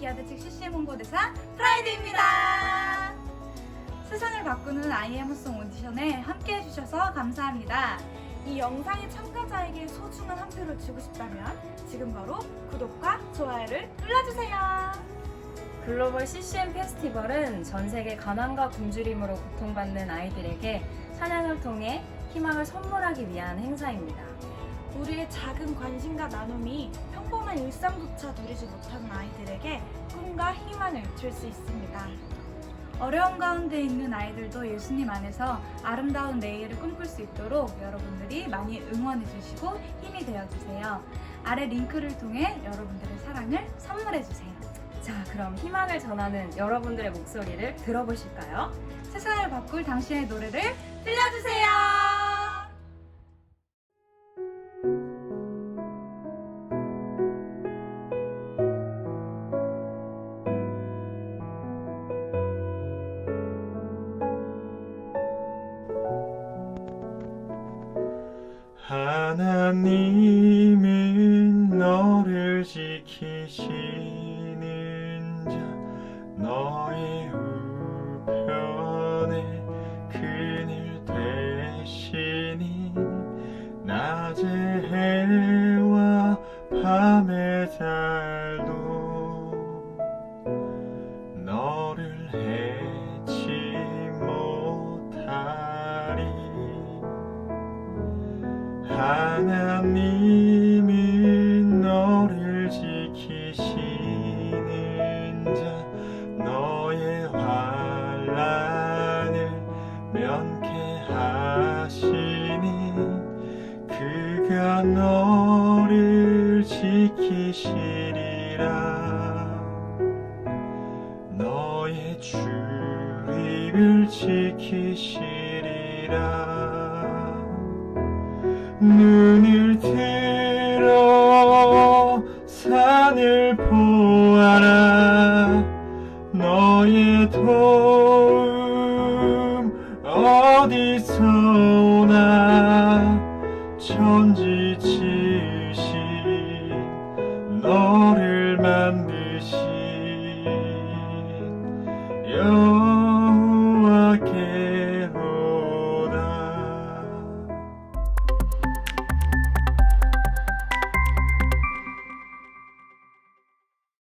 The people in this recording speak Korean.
올림피아드 측 CCM 홍보대사 프라이드입니다. 세상을 바꾸는 아이엠송 오디션에 함께 해주셔서 감사합니다. 이 영상의 참가자에게 소중한 한 표를 주고 싶다면 지금 바로 구독과 좋아요를 눌러주세요. 글로벌 CCM 페스티벌은 전 세계 가난과 굶주림으로 고통받는 아이들에게 찬양을 통해 희망을 선물하기 위한 행사입니다. 우리의 작은 관심과 나눔이 평범한 일상조차 누리지 못하는 아이들에게 꿈과 희망을 줄 수 있습니다. 어려운 가운데 있는 아이들도 예수님 안에서 아름다운 내일을 꿈꿀 수 있도록 여러분들이 많이 응원해 주시고 힘이 되어 주세요. 아래 링크를 통해 여러분들의 사랑을 선물해 주세요. 자, 그럼 희망을 전하는 여러분들의 목소리를 들어보실까요? 세상을 바꿀 당신의 노래를 들려주세요. 하나님은 너를 지키시는 자 너의 우편에 그늘 되시니 낮의 해와 밤의 달 하나님은 너를 지키시는 자 너의 환란을 면케하시니 그가 너를 지키시리라. 너의 주립을 지키시리라 눈을 들어 산을 보아라. 오나? 천지치신 너를 만드